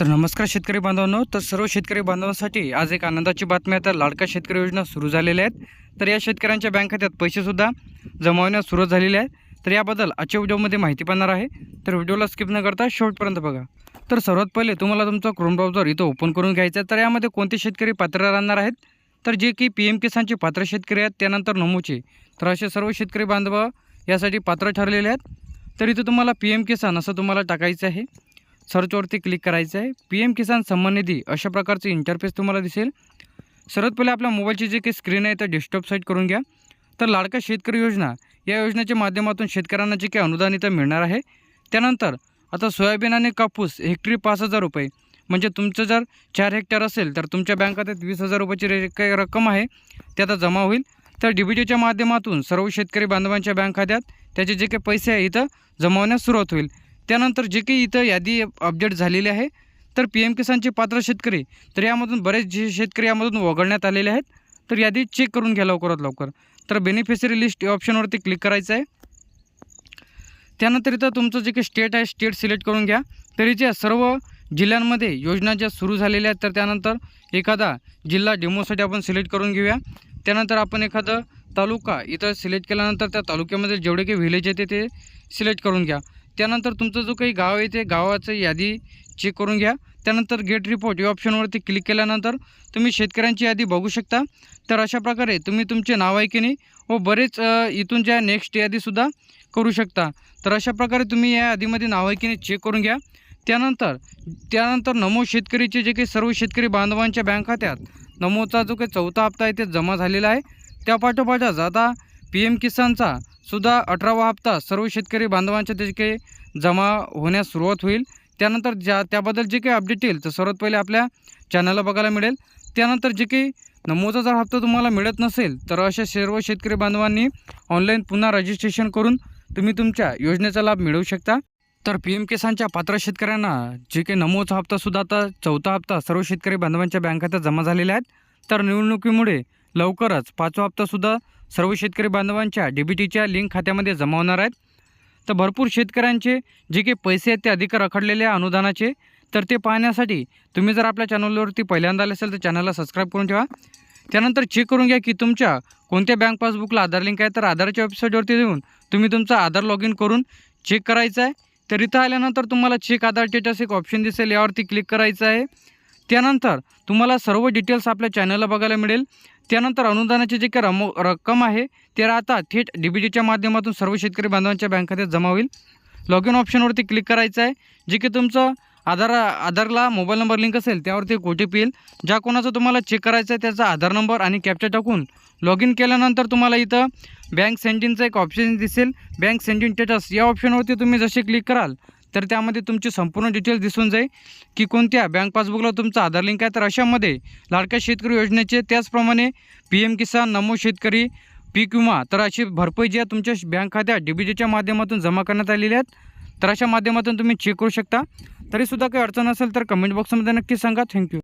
तर नमस्कार शेतकरी बांधवांनो तर सर्व शेतकरी बांधवांसाठी आज एक आनंदाची बातमी आहे. तर लाडका शेतकरी योजना सुरू झालेल्या आहेत. तर या शेतकऱ्यांच्या बँक खात्यात पैसेसुद्धा जमा होण्यास सुरुवात झालेली आहे. तर याबद्दल आजच्या व्हिडिओमध्ये माहिती पाहणार आहे. तर व्हिडिओला स्किप न करता शेवटपर्यंत बघा. तर सर्वात पहिले तुम्हाला तुमचा क्रोम ब्राउझर इथं ओपन करून घ्यायचा आहे. तर यामध्ये कोणते शेतकरी पात्र राहणार आहेत? तर जे की पी एम किसानचे पात्र शेतकरी आहेत त्यानंतर नमूचे. तर असे सर्व शेतकरी बांधव यासाठी पात्र ठरलेले आहेत. तर इथं तुम्हाला पी एम किसान असं तुम्हाला टाकायचं आहे. सर्चवरती क्लिक करायचं आहे. पी एम किसान सन्मान निधी अशा प्रकारचं इंटरफेस तुम्हाला दिसेल. सर्वात पहिले आपल्या मोबाईलची जे काही स्क्रीन आहे तर डेस्कटॉप साईट करून घ्या. तर लाडका शेतकरी योजना या योजनेच्या माध्यमातून शेतकऱ्यांना जे काही अनुदान इथं मिळणार आहे त्यानंतर आता सोयाबीन आणि कापूस हेक्टरी पाच हजार रुपये. म्हणजे तुमचं जर चार हेक्टर असेल तर तुमच्या बँक खात्यात वीस हजार रुपयाची रे काही रक्कम आहे ते आता जमा होईल. तर डी बी टीच्या माध्यमातून सर्व शेतकरी बांधवांच्या बँक खात्यात त्याचे जे काही पैसे आहे इथं जमावण्यास सुरुवात होईल. त्यानंतर जे काही इथं यादी अपडेट झालेली आहे तर पी एम किसानचे पात्र शेतकरी तर यामधून बरेच जे शेतकरी यामधून वगळण्यात आलेले आहेत तर यादी चेक करून घ्या लवकरात लवकर. तर बेनिफिशरी लिस्ट या ऑप्शनवरती क्लिक करायचं आहे. त्यानंतर इथं तुमचं जे काही स्टेट आहे स्टेट सिलेक्ट करून घ्या. तरी ज्या सर्व जिल्ह्यांमध्ये योजना ज्या सुरू झालेल्या आहेत तर त्यानंतर एखादा जिल्हा डेमोसाठी आपण सिलेक्ट करून घेऊया. त्यानंतर आपण एखादं तालुका इथं सिलेक्ट केल्यानंतर त्या तालुक्यामध्ये जेवढे काही व्हिलेज येते ते सिलेक्ट करून घ्या. त्यानंतर तुमचं जो काही गाव आहे ते गावाचं यादी चेक करून घ्या. त्यानंतर गेट रिपोर्ट या ऑप्शनवरती क्लिक केल्यानंतर तुम्ही शेतकऱ्यांची यादी बघू शकता. तर अशा प्रकारे तुम्ही तुमचे नाव आहे की नाही व बरेच इथून ज्या नेक्स्ट यादीसुद्धा करू शकता. तर अशा प्रकारे तुम्ही या यादीमध्ये नाव आहे की नाही चेक करून घ्या. त्यानंतर त्यानंतर नमो शेतकरीचे जे काही सर्व शेतकरी बांधवांच्या बँक खात्यात नमोचा जो काही चौथा हप्ता आहे ते जमा झालेला आहे. त्या पाठोपाठच आता पी एम किसानचा सुद्धा अठरावा हप्ता सर्व शेतकरी बांधवांच्या जे काही जमा होण्यास सुरुवात होईल. त्यानंतर ज्या त्याबद्दल जे काही अपडेट येईल तर सर्वात पहिले आपल्या चॅनलला बघायला मिळेल. त्यानंतर जे काही नमोचा जर हप्ता तुम्हाला मिळत नसेल तर अशा सर्व शेतकरी बांधवांनी ऑनलाईन पुन्हा रजिस्ट्रेशन करून तुम्ही तुमच्या योजनेचा लाभ मिळवू शकता. तर पी एम किसानच्या पात्र शेतकऱ्यांना जे काही नमोचा हप्तासुद्धा आता चौथा हप्ता सर्व शेतकरी बांधवांच्या बँक खात्यात जमा झालेल्या आहेत. तर निवडणुकीमुळे लवकरच पाचवा हप्तासुद्धा सर्व शेतकरी बांधवांच्या डी बी टीच्या लिंक खात्यामध्ये जमा होणार आहेत. तर भरपूर शेतकऱ्यांचे जे काही पैसे आहेत ते अधिक रखडलेले आहे अनुदानाचे. तर ते पाहण्यासाठी तुम्ही जर आपल्या चॅनलवरती पहिल्यांदा आले असेल तर चॅनलला सबस्क्राईब करून ठेवा. त्यानंतर चेक करून घ्या की तुमच्या कोणत्या बँक पासबुकला आधार लिंक आहे. तर आधारच्या वेबसाईटवरती येऊन तुम्ही तुमचा आधार लॉग इन करून चेक करायचं आहे. तर इथं आल्यानंतर तुम्हाला चेक आधार स्टेटस एक ऑप्शन दिसेल. यावरती क्लिक करायचं आहे. त्यानंतर तुम्हाला सर्व डिटेल्स आपल्या चॅनलला बघायला मिळेल. त्यानंतर अनुदानाची जे काही रमो रक्कम आहे ते आता थेट डी बी टीच्या माध्यमातून सर्व शेतकरी बांधवांच्या बँक खात्यात जमा होईल. लॉग इन ऑप्शनवरती क्लिक करायचं आहे जे की तुमचं आधार आधारला मोबाईल नंबर लिंक असेल त्यावरती एक ओ टी पी येईल. ज्या कोणाचं तुम्हाला चेक करायचं आहे त्याचा आधार नंबर आणि कॅप्चा टाकून लॉग इन केल्यानंतर तुम्हाला इथं बँक सेंडिंगचं एक ऑप्शन दिसेल. बँक सेंडिंग स्टेटस या ऑप्शनवरती तुम्ही जसे क्लिक कराल तर त्यामध्ये तुमची संपूर्ण डिटेल्स दिसून जाईल. की कोणत्या बँक पासबुकला तुमचा आधार लिंक आहे? तर अशामध्ये लाडक्या शेतकरी योजनेचे त्याचप्रमाणे पी एम किसान नमो शेतकरी पीक विमा तर अशी भरपाई जी आहे तुमच्या बँक खात्यात डी बी जीच्या माध्यमातून जमा करण्यात आलेली आहेत. तर अशा माध्यमातून तुम्ही चेक करू शकता. तरीसुद्धा काही अडचण असेल तर कमेंट बॉक्समध्ये नक्की सांगा. थँक्यू